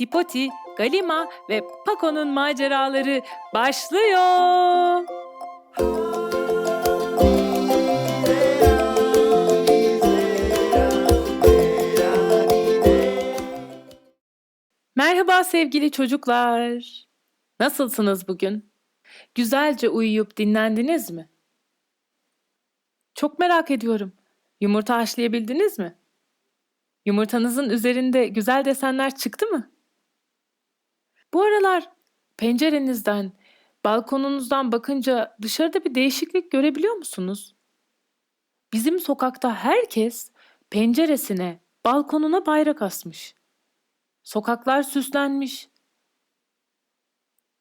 Tipoti, Galima ve Paco'nun maceraları başlıyor. Merhaba sevgili çocuklar. Nasılsınız bugün? Güzelce uyuyup dinlendiniz mi? Çok merak ediyorum. Yumurta haşlayabildiniz mi? Yumurtanızın üzerinde güzel desenler çıktı mı? Bu aralar pencerenizden, balkonunuzdan bakınca dışarıda bir değişiklik görebiliyor musunuz? Bizim sokakta herkes penceresine, balkonuna bayrak asmış. Sokaklar süslenmiş.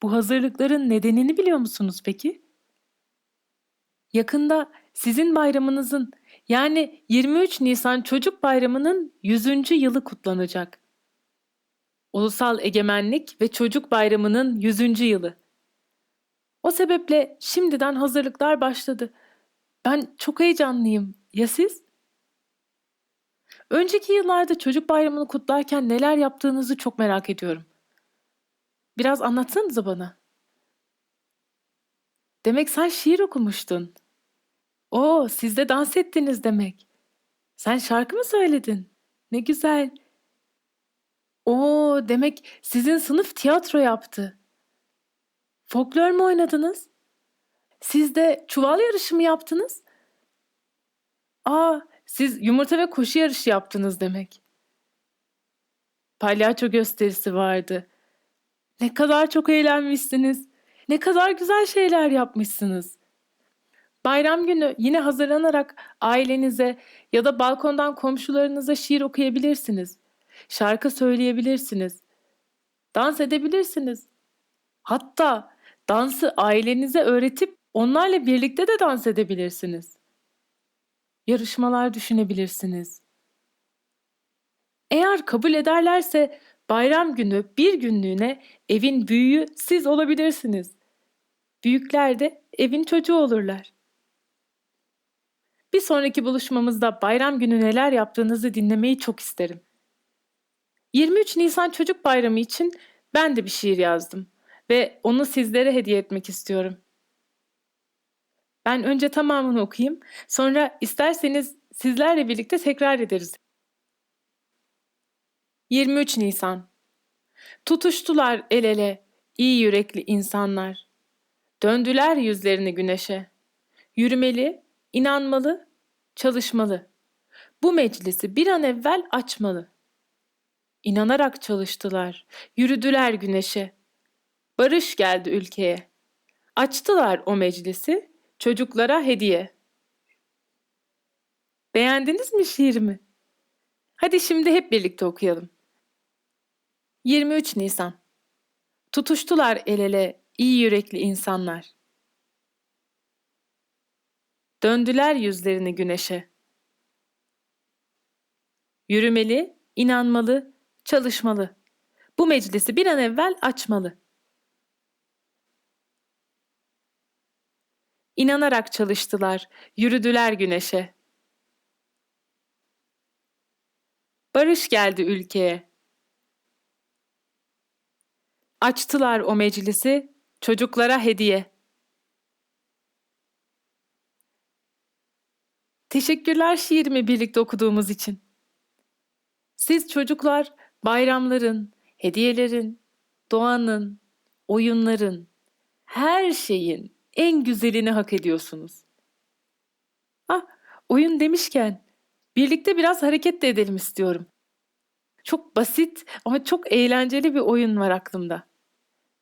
Bu hazırlıkların nedenini biliyor musunuz peki? Yakında sizin bayramınızın yani 23 Nisan Çocuk Bayramı'nın 100. yılı kutlanacak. Ulusal Egemenlik ve Çocuk Bayramı'nın 100. yılı. O sebeple şimdiden hazırlıklar başladı. Ben çok heyecanlıyım. Ya siz? Önceki yıllarda Çocuk Bayramı'nı kutlarken neler yaptığınızı çok merak ediyorum. Biraz anlatsanıza bana. Demek sen şiir okumuştun. Oo, siz de dans ettiniz demek. Sen şarkı mı söyledin? Ne güzel. Oo, demek sizin sınıf tiyatro yaptı. Folklor mu oynadınız? Siz de çuval yarışı mı yaptınız? Aa, siz yumurta ve koşu yarışı yaptınız demek. Palyaço gösterisi vardı. Ne kadar çok eğlenmişsiniz. Ne kadar güzel şeyler yapmışsınız. Bayram günü yine hazırlanarak ailenize ya da balkondan komşularınıza şiir okuyabilirsiniz. Şarkı söyleyebilirsiniz. Dans edebilirsiniz. Hatta dansı ailenize öğretip onlarla birlikte de dans edebilirsiniz. Yarışmalar düşünebilirsiniz. Eğer kabul ederlerse bayram günü bir günlüğüne evin büyüğü siz olabilirsiniz. Büyükler de evin çocuğu olurlar. Bir sonraki buluşmamızda bayram günü neler yaptığınızı dinlemeyi çok isterim. 23 Nisan Çocuk Bayramı için ben de bir şiir yazdım ve onu sizlere hediye etmek istiyorum. Ben önce tamamını okuyayım, sonra isterseniz sizlerle birlikte tekrar ederiz. 23 Nisan Tutuştular el ele iyi yürekli insanlar. Döndüler yüzlerini güneşe. Yürümeli, inanmalı, çalışmalı. Bu meclisi bir an evvel açmalı. İnanarak çalıştılar, yürüdüler güneşe. Barış geldi ülkeye. Açtılar o meclisi çocuklara hediye. Beğendiniz mi şiirimi? Hadi şimdi hep birlikte okuyalım. 23 Nisan Tutuştular el ele iyi yürekli insanlar. Döndüler yüzlerini güneşe. Yürümeli, inanmalı, çalışmalı. Bu meclisi bir an evvel açmalı. İnanarak çalıştılar, yürüdüler güneşe. Barış geldi ülkeye. Açtılar o meclisi çocuklara hediye. Teşekkürler şiirimi birlikte okuduğumuz için. Siz çocuklar bayramların, hediyelerin, doğanın, oyunların, her şeyin en güzelini hak ediyorsunuz. Ah, oyun demişken birlikte biraz hareket de edelim istiyorum. Çok basit ama çok eğlenceli bir oyun var aklımda.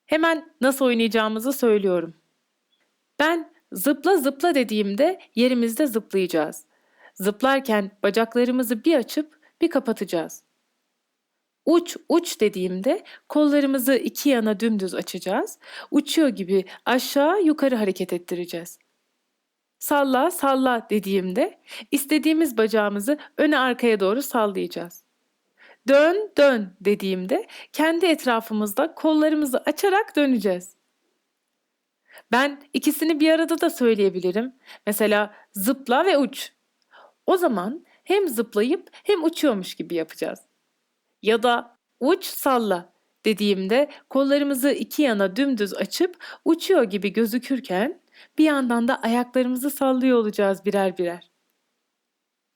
Hemen nasıl oynayacağımızı söylüyorum. Ben zıpla zıpla dediğimde yerimizde zıplayacağız. Zıplarken bacaklarımızı bir açıp bir kapatacağız. Uç uç dediğimde kollarımızı iki yana dümdüz açacağız. Uçuyor gibi aşağı yukarı hareket ettireceğiz. Salla salla dediğimde istediğimiz bacağımızı öne arkaya doğru sallayacağız. Dön, dön dediğimde kendi etrafımızda kollarımızı açarak döneceğiz. Ben ikisini bir arada da söyleyebilirim. Mesela zıpla ve uç. O zaman hem zıplayıp hem uçuyormuş gibi yapacağız. Ya da uç salla dediğimde kollarımızı iki yana dümdüz açıp uçuyor gibi gözükürken bir yandan da ayaklarımızı sallıyor olacağız birer birer.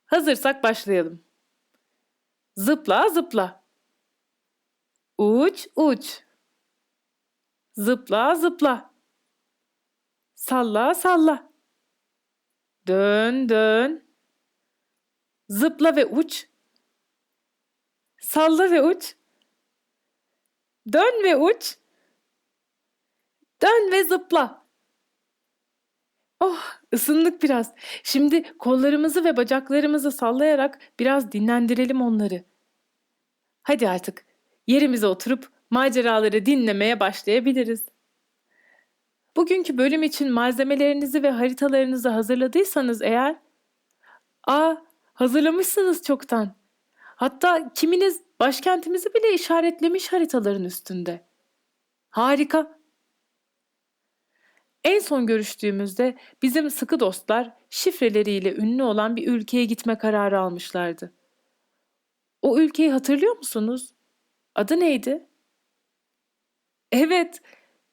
Hazırsak başlayalım. Zıpla zıpla. Uç uç. Zıpla zıpla. Salla salla. Dön dön. Zıpla ve uç. Salla ve uç. Dön ve uç. Dön ve zıpla. Oh, ısındık biraz. Şimdi kollarımızı ve bacaklarımızı sallayarak biraz dinlendirelim onları. Hadi artık yerimize oturup maceraları dinlemeye başlayabiliriz. Bugünkü bölüm için malzemelerinizi ve haritalarınızı hazırladıysanız eğer, aa hazırlamışsınız çoktan. Hatta kiminiz başkentimizi bile işaretlemiş haritaların üstünde. Harika. En son görüştüğümüzde bizim sıkı dostlar şifreleriyle ünlü olan bir ülkeye gitme kararı almışlardı. O ülkeyi hatırlıyor musunuz? Adı neydi? Evet,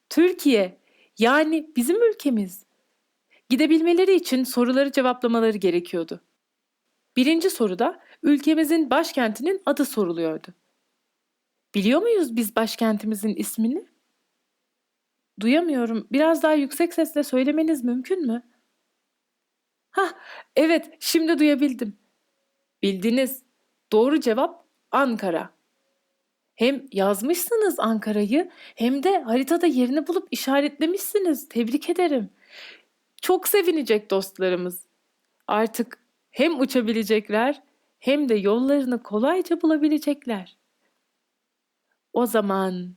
Türkiye. Yani bizim ülkemiz. Gidebilmeleri için soruları cevaplamaları gerekiyordu. Birinci soruda ülkemizin başkentinin adı soruluyordu. Biliyor muyuz biz başkentimizin ismini? Duyamıyorum. Biraz daha yüksek sesle söylemeniz mümkün mü? Hah, evet, şimdi duyabildim. Bildiniz. Doğru cevap Ankara. Hem yazmışsınız Ankara'yı hem de haritada yerini bulup işaretlemişsiniz. Tebrik ederim. Çok sevinecek dostlarımız. Artık hem uçabilecekler hem de yollarını kolayca bulabilecekler. O zaman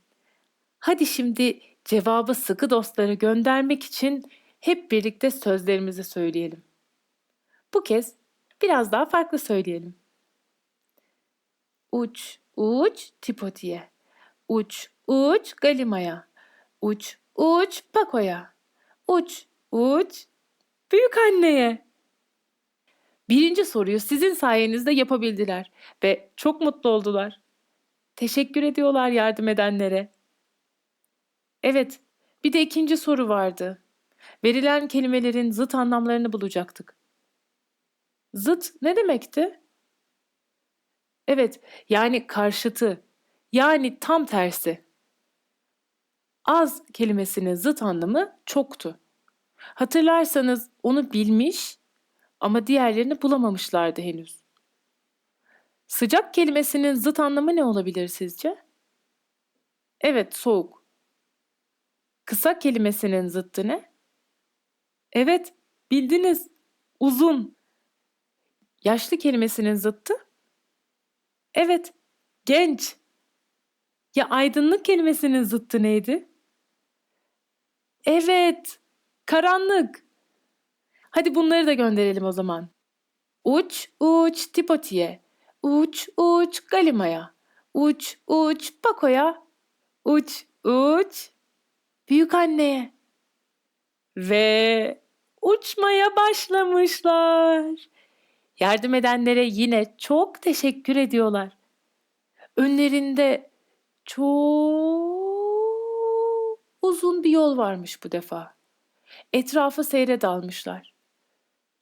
hadi şimdi cevabı sıkı dostlara göndermek için hep birlikte sözlerimizi söyleyelim. Bu kez biraz daha farklı söyleyelim. Uç, uç Tipoti'ye. Uç, uç Galima'ya. Uç, uç Pako'ya. Uç, uç büyük anneye. Birinci soruyu sizin sayenizde yapabildiler ve çok mutlu oldular. Teşekkür ediyorlar yardım edenlere. Evet, bir de ikinci soru vardı. Verilen kelimelerin zıt anlamlarını bulacaktık. Zıt ne demekti? Evet, yani karşıtı, yani tam tersi. Az kelimesinin zıt anlamı çoktu. Hatırlarsanız onu bilmiş ama diğerlerini bulamamışlardı henüz. Sıcak kelimesinin zıt anlamı ne olabilir sizce? Evet, soğuk. Kısa kelimesinin zıttı ne? Evet, bildiniz. Uzun. Yaşlı kelimesinin zıttı? Evet, genç. Ya aydınlık kelimesinin zıttı neydi? Evet, karanlık. Hadi bunları da gönderelim o zaman. Uç uç Tipoti'ye, uç uç Galima'ya, uç uç Pako'ya, uç uç büyük anneye. Ve uçmaya başlamışlar. Yardım edenlere yine çok teşekkür ediyorlar. Önlerinde çok uzun bir yol varmış bu defa. Etrafı seyre dalmışlar.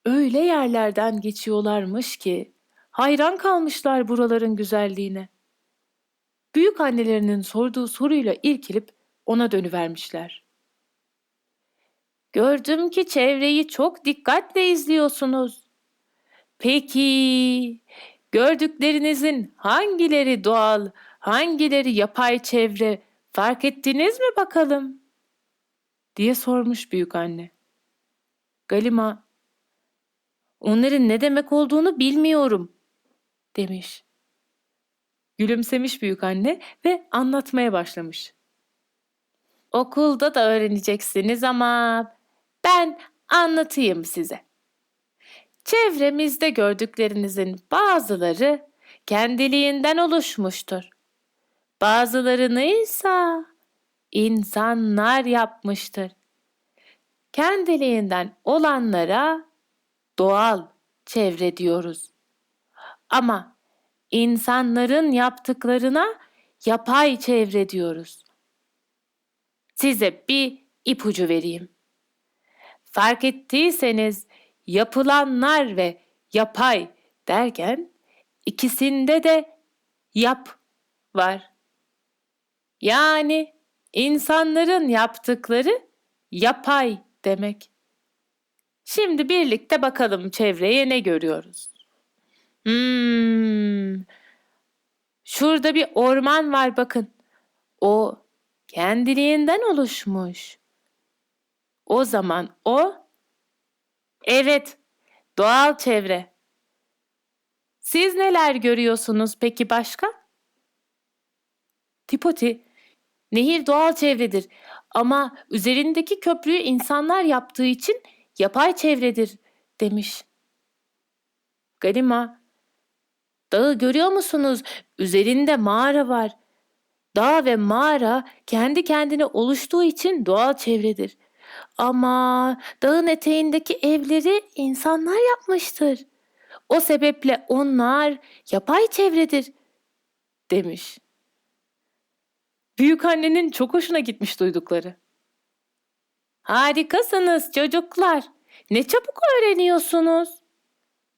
Öyle yerlerden geçiyorlarmış ki hayran kalmışlar buraların güzelliğine. Büyük annelerinin sorduğu soruyla irkilip ona dönüvermişler. Gördüm ki çevreyi çok dikkatle izliyorsunuz. Peki, gördüklerinizin hangileri doğal, hangileri yapay çevre fark ettiniz mi bakalım? diye sormuş büyük anne. Galima, onların ne demek olduğunu bilmiyorum demiş. Gülümsemiş büyük anne ve anlatmaya başlamış. Okulda da öğreneceksiniz ama ben anlatayım size. Çevremizde gördüklerinizin bazıları kendiliğinden oluşmuştur. Bazılarını ise insanlar yapmıştır. Kendiliğinden olanlara doğal çevre diyoruz. Ama insanların yaptıklarına yapay çevre diyoruz. Size bir ipucu vereyim. Fark ettiyseniz yapılanlar ve yapay derken ikisinde de yap var. Yani insanların yaptıkları yapay demek. Şimdi birlikte bakalım çevreye ne görüyoruz. Hmm. Şurada bir orman var bakın. O kendiliğinden oluşmuş. O zaman o evet doğal çevre. Siz neler görüyorsunuz peki başka? Tipoti, nehir doğal çevredir ama üzerindeki köprüyü insanlar yaptığı için yapay çevredir demiş. Garima, dağı görüyor musunuz? Üzerinde mağara var. Dağ ve mağara kendi kendine oluştuğu için doğal çevredir. Ama dağın eteğindeki evleri insanlar yapmıştır. O sebeple onlar yapay çevredir demiş. Büyük annenin çok hoşuna gitmiş duydukları. Harikasınız çocuklar. Ne çabuk öğreniyorsunuz.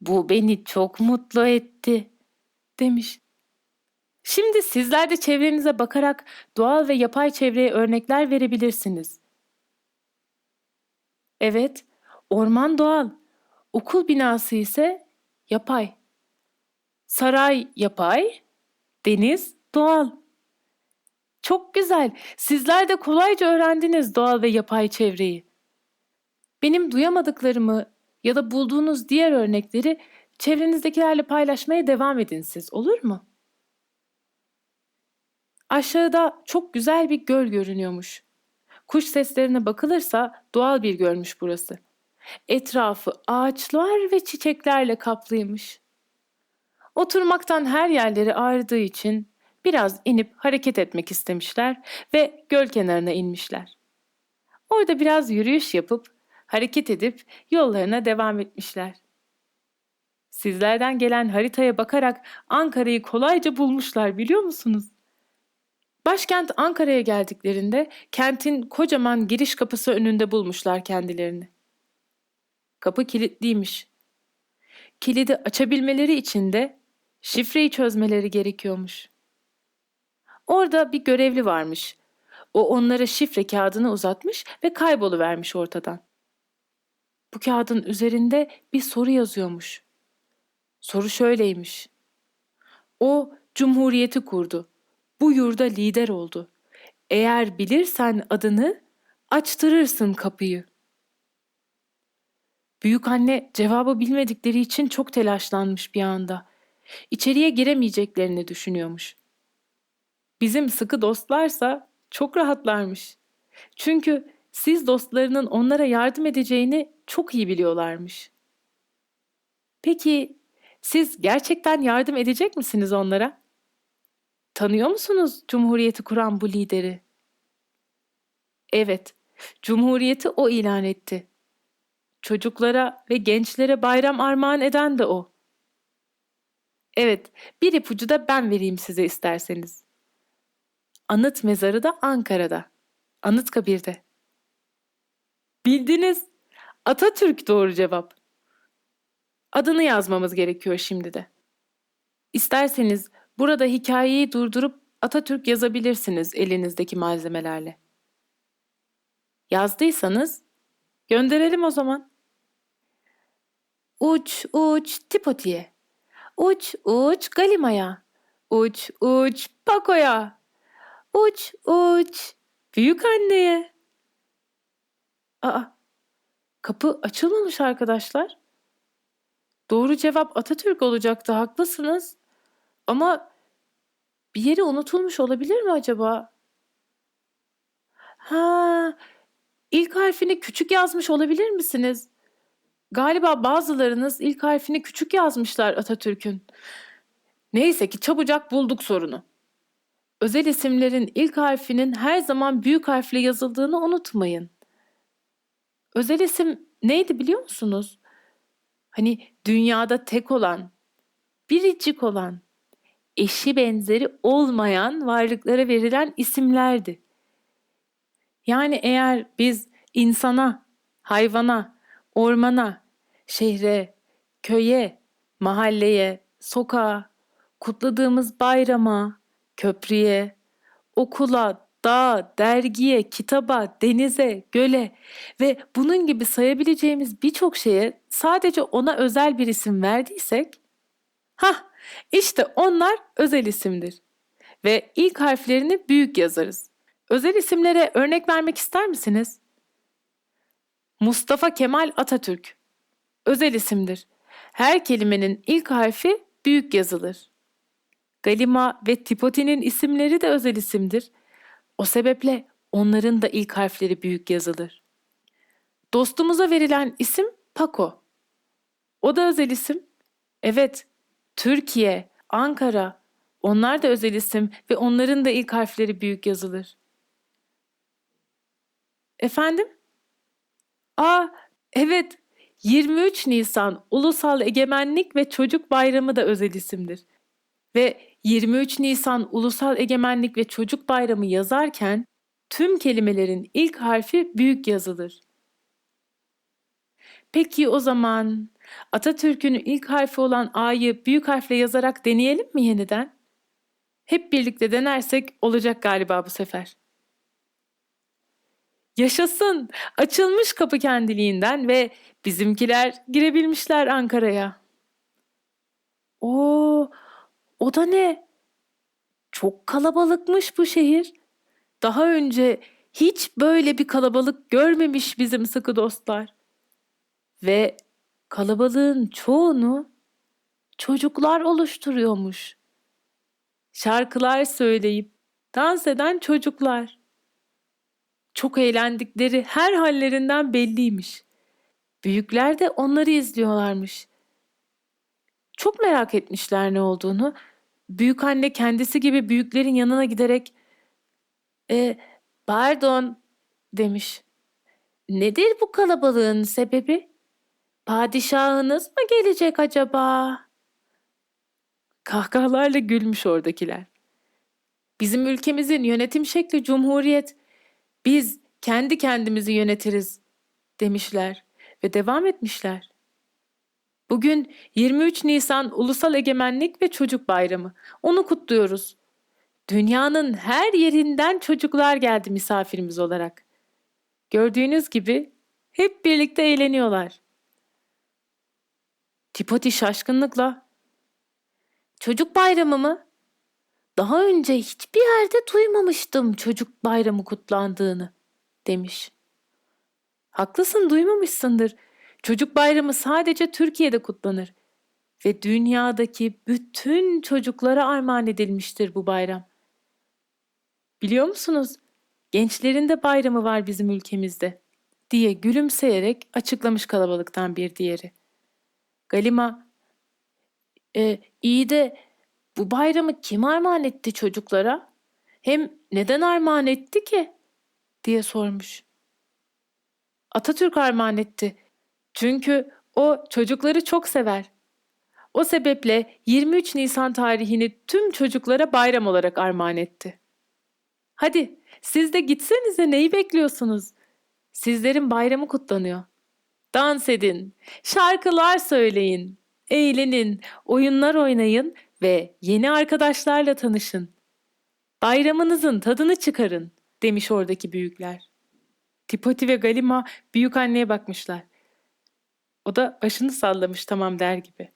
Bu beni çok mutlu etti demiş. Şimdi sizler de çevrenize bakarak doğal ve yapay çevreye örnekler verebilirsiniz. Evet, orman doğal, okul binası ise yapay. Saray yapay, deniz doğal. Çok güzel. Sizler de kolayca öğrendiniz doğal ve yapay çevreyi. Benim duyamadıklarımı ya da bulduğunuz diğer örnekleri çevrenizdekilerle paylaşmaya devam edin siz, olur mu? Aşağıda çok güzel bir göl görünüyormuş. Kuş seslerine bakılırsa doğal bir gölmüş burası. Etrafı ağaçlar ve çiçeklerle kaplıymış. Oturmaktan her yerleri ağrıdığı için biraz inip hareket etmek istemişler ve göl kenarına inmişler. Orada biraz yürüyüş yapıp hareket edip yollarına devam etmişler. Sizlerden gelen haritaya bakarak Ankara'yı kolayca bulmuşlar biliyor musunuz? Başkent Ankara'ya geldiklerinde kentin kocaman giriş kapısı önünde bulmuşlar kendilerini. Kapı kilitliymiş. Kilidi açabilmeleri için de şifreyi çözmeleri gerekiyormuş. Orada bir görevli varmış. O onlara şifre kağıdını uzatmış ve kayboluvermiş ortadan. Bu kağıdın üzerinde bir soru yazıyormuş. Soru şöyleymiş. O cumhuriyeti kurdu. Bu yurda lider oldu. Eğer bilirsen adını açtırırsın kapıyı. Büyük anne cevabı bilmedikleri için çok telaşlanmış bir anda. İçeriye giremeyeceklerini düşünüyormuş. Bizim sıkı dostlarsa çok rahatlarmış. Çünkü siz dostlarının onlara yardım edeceğini çok iyi biliyorlarmış. Peki siz gerçekten yardım edecek misiniz onlara? Tanıyor musunuz Cumhuriyeti kuran bu lideri? Evet, Cumhuriyeti o ilan etti. Çocuklara ve gençlere bayram armağan eden de o. Evet, bir ipucu da ben vereyim size isterseniz. Anıt mezarı da Ankara'da. Anıtkabir'de. Bildiniz. Atatürk doğru cevap. Adını yazmamız gerekiyor şimdi de. İsterseniz burada hikayeyi durdurup Atatürk yazabilirsiniz elinizdeki malzemelerle. Yazdıysanız gönderelim o zaman. Uç uç Tipoti'ye. Uç uç Galima'ya. Uç uç Pako'ya. Uç uç büyük anneye. Aa, kapı açılmamış arkadaşlar. Doğru cevap Atatürk olacaktı, haklısınız. Ama bir yeri unutulmuş olabilir mi acaba? Ha, ilk harfini küçük yazmış olabilir misiniz? Galiba bazılarınız ilk harfini küçük yazmışlar Atatürk'ün. Neyse ki çabucak bulduk sorunu. Özel isimlerin ilk harfinin her zaman büyük harfle yazıldığını unutmayın. Özel isim neydi biliyor musunuz? Hani dünyada tek olan, biricik olan, eşi benzeri olmayan varlıklara verilen isimlerdi. Yani eğer biz insana, hayvana, ormana, şehre, köye, mahalleye, sokağa, kutladığımız bayrama, köprüye, okula, dağa, dergiye, kitaba, denize, göle ve bunun gibi sayabileceğimiz birçok şeye sadece ona özel bir isim verdiysek, ha işte onlar özel isimdir. Ve ilk harflerini büyük yazarız. Özel isimlere örnek vermek ister misiniz? Mustafa Kemal Atatürk. Özel isimdir. Her kelimenin ilk harfi büyük yazılır. Galima ve Tipoti'nin isimleri de özel isimdir. O sebeple onların da ilk harfleri büyük yazılır. Dostumuza verilen isim Paco. O da özel isim. Evet, Türkiye, Ankara, onlar da özel isim ve onların da ilk harfleri büyük yazılır. Efendim? Aa, evet. 23 Nisan Ulusal Egemenlik ve Çocuk Bayramı da özel isimdir. Ve 23 Nisan Ulusal Egemenlik ve Çocuk Bayramı yazarken tüm kelimelerin ilk harfi büyük yazılır. Peki o zaman Atatürk'ün ilk harfi olan A'yı büyük harfle yazarak deneyelim mi yeniden? Hep birlikte denersek olacak galiba bu sefer. Yaşasın! Açılmış kapı kendiliğinden ve bizimkiler girebilmişler Ankara'ya. Oo, o da ne? Çok kalabalıkmış bu şehir. Daha önce hiç böyle bir kalabalık görmemiş bizim sıkı dostlar. Ve kalabalığın çoğunu çocuklar oluşturuyormuş. Şarkılar söyleyip dans eden çocuklar. Çok eğlendikleri her hallerinden belliymiş. Büyükler de onları izliyorlarmış. Çok merak etmişler ne olduğunu. Büyük anne kendisi gibi büyüklerin yanına giderek e, pardon demiş. Nedir bu kalabalığın sebebi? Padişahınız mı gelecek acaba? Kahkahalarla gülmüş oradakiler. Bizim ülkemizin yönetim şekli cumhuriyet. Biz kendi kendimizi yönetiriz demişler ve devam etmişler. Bugün 23 Nisan Ulusal Egemenlik ve Çocuk Bayramı. Onu kutluyoruz. Dünyanın her yerinden çocuklar geldi misafirimiz olarak. Gördüğünüz gibi hep birlikte eğleniyorlar. Tipoti şaşkınlıkla Çocuk bayramı mı? Daha önce hiçbir yerde duymamıştım çocuk bayramı kutlandığını demiş. Haklısın duymamışsındır. Çocuk bayramı sadece Türkiye'de kutlanır ve dünyadaki bütün çocuklara armağan edilmiştir bu bayram. Biliyor musunuz? Gençlerin de bayramı var bizim ülkemizde diye gülümseyerek açıklamış kalabalıktan bir diğeri. Galima, e, iyi de bu bayramı kim armağan etti çocuklara? Hem neden armağan etti ki? diye sormuş. Atatürk armağan etti. Çünkü o çocukları çok sever. O sebeple 23 Nisan tarihini tüm çocuklara bayram olarak armağan etti. Hadi siz de gitsenize neyi bekliyorsunuz? Sizlerin bayramı kutlanıyor. Dans edin, şarkılar söyleyin, eğlenin, oyunlar oynayın ve yeni arkadaşlarla tanışın. Bayramınızın tadını çıkarın demiş oradaki büyükler. Tipoti ve Galima büyük anneye bakmışlar. O da başını sallamış tamam der gibi.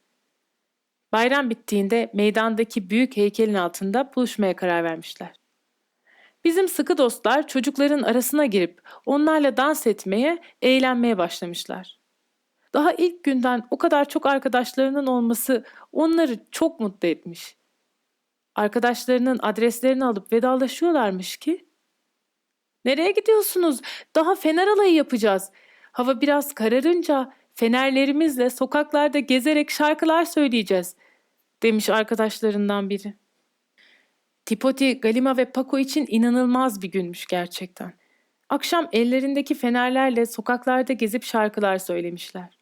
Bayram bittiğinde meydandaki büyük heykelin altında buluşmaya karar vermişler. Bizim sıkı dostlar çocukların arasına girip onlarla dans etmeye, eğlenmeye başlamışlar. Daha ilk günden o kadar çok arkadaşlarının olması onları çok mutlu etmiş. Arkadaşlarının adreslerini alıp vedalaşıyorlarmış ki. Nereye gidiyorsunuz? Daha fener alayı yapacağız. Hava biraz kararınca fenerlerimizle sokaklarda gezerek şarkılar söyleyeceğiz. demiş arkadaşlarından biri. Tipoti, Galima ve Paco için inanılmaz bir günmüş gerçekten. Akşam ellerindeki fenerlerle sokaklarda gezip şarkılar söylemişler.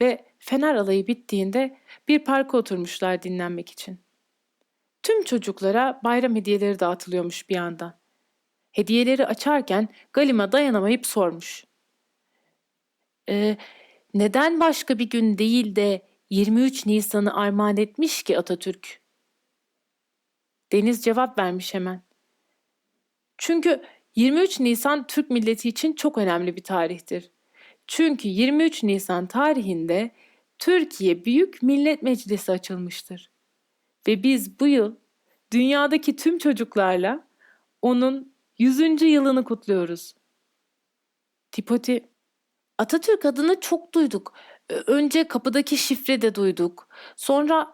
Ve fener alayı bittiğinde bir parka oturmuşlar dinlenmek için. Tüm çocuklara bayram hediyeleri dağıtılıyormuş bir yandan. Hediyeleri açarken Galima dayanamayıp sormuş. "Ee, neden başka bir gün değil de 23 Nisan'ı armağan etmiş ki Atatürk? Deniz cevap vermiş hemen. Çünkü 23 Nisan Türk milleti için çok önemli bir tarihtir. Çünkü 23 Nisan tarihinde Türkiye Büyük Millet Meclisi açılmıştır. Ve biz bu yıl dünyadaki tüm çocuklarla onun 100. yılını kutluyoruz. Tipoti, Atatürk adını çok duyduk. Önce kapıdaki şifre de duyduk. Sonra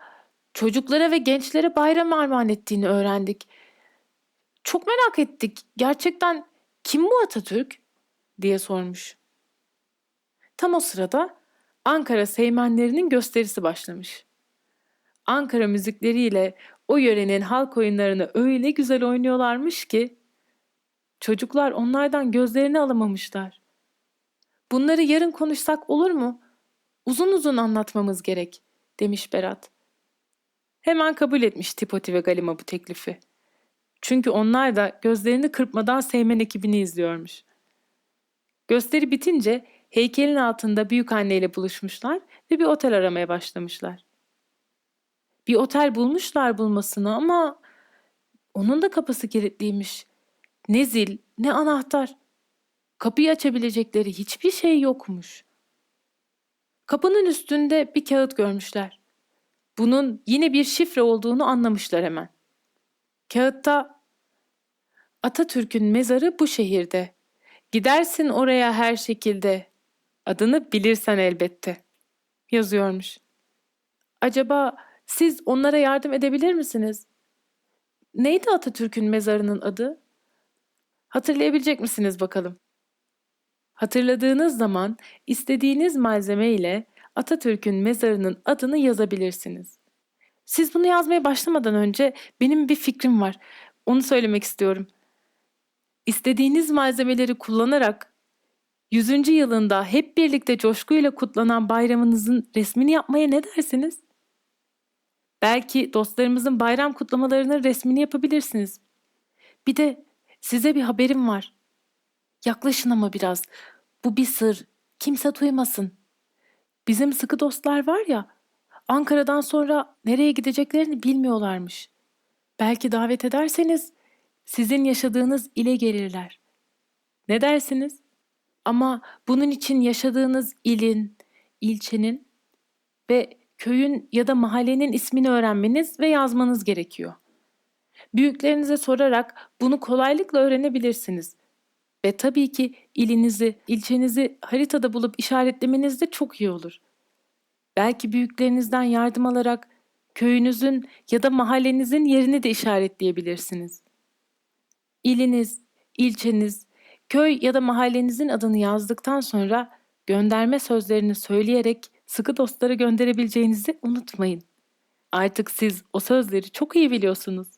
çocuklara ve gençlere bayram armağan ettiğini öğrendik. Çok merak ettik. Gerçekten kim bu Atatürk? diye sormuş. Tam o sırada Ankara Seymenlerinin gösterisi başlamış. Ankara müzikleriyle o yörenin halk oyunlarını öyle güzel oynuyorlarmış ki çocuklar onlardan gözlerini alamamışlar. Bunları yarın konuşsak olur mu? Uzun uzun anlatmamız gerek, demiş Berat. Hemen kabul etmiş Tipoti ve Galima bu teklifi. Çünkü onlar da gözlerini kırpmadan Seymen ekibini izliyormuş. Gösteri bitince heykelin altında büyük anneyle buluşmuşlar ve bir otel aramaya başlamışlar. Bir otel bulmuşlar bulmasını ama onun da kapısı kilitliymiş. Ne zil, ne anahtar. Kapıyı açabilecekleri hiçbir şey yokmuş. Kapının üstünde bir kağıt görmüşler. Bunun yine bir şifre olduğunu anlamışlar hemen. Kağıtta Atatürk'ün mezarı bu şehirde. Gidersin oraya her şekilde. Adını bilirsen elbette. Yazıyormuş. Acaba siz onlara yardım edebilir misiniz? Neydi Atatürk'ün mezarının adı? Hatırlayabilecek misiniz bakalım? Hatırladığınız zaman istediğiniz malzeme ile Atatürk'ün mezarının adını yazabilirsiniz. Siz bunu yazmaya başlamadan önce benim bir fikrim var. Onu söylemek istiyorum. İstediğiniz malzemeleri kullanarak 100. yılında hep birlikte coşkuyla kutlanan bayramınızın resmini yapmaya ne dersiniz? Belki dostlarımızın bayram kutlamalarının resmini yapabilirsiniz. Bir de size bir haberim var. Yaklaşın ama biraz. Bu bir sır. Kimse duymasın. Bizim sıkı dostlar var ya, Ankara'dan sonra nereye gideceklerini bilmiyorlarmış. Belki davet ederseniz sizin yaşadığınız ile gelirler. Ne dersiniz? Ama bunun için yaşadığınız ilin, ilçenin ve köyün ya da mahallenin ismini öğrenmeniz ve yazmanız gerekiyor. Büyüklerinize sorarak bunu kolaylıkla öğrenebilirsiniz. Ve tabii ki ilinizi, ilçenizi haritada bulup işaretlemeniz de çok iyi olur. Belki büyüklerinizden yardım alarak köyünüzün ya da mahallenizin yerini de işaretleyebilirsiniz. İliniz, ilçeniz, köy ya da mahallenizin adını yazdıktan sonra gönderme sözlerini söyleyerek sıkı dostlara gönderebileceğinizi unutmayın. Artık siz o sözleri çok iyi biliyorsunuz.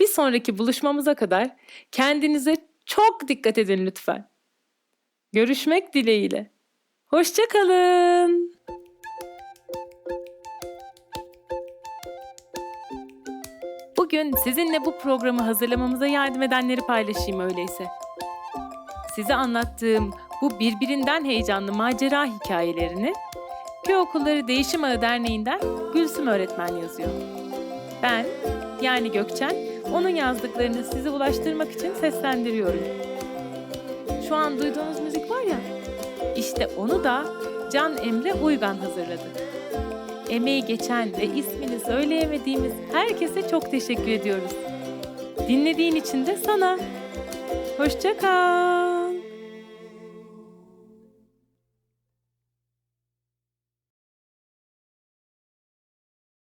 Bir sonraki buluşmamıza kadar kendinize çok dikkat edin lütfen. Görüşmek dileğiyle. Hoşçakalın. Bugün sizinle bu programı hazırlamamıza yardım edenleri paylaşayım öyleyse. Size anlattığım bu birbirinden heyecanlı macera hikayelerini Köy Okulları Değişim Ağı Derneği'nden Gülsüm öğretmen yazıyor. Ben, yani Gökçen, onun yazdıklarını size ulaştırmak için seslendiriyorum. Şu an duyduğunuz müzik var ya, işte onu da Can Emre Uygan hazırladı. Emeği geçen ve ismini söyleyemediğimiz herkese çok teşekkür ediyoruz. Dinlediğin için de sana. Hoşça kal.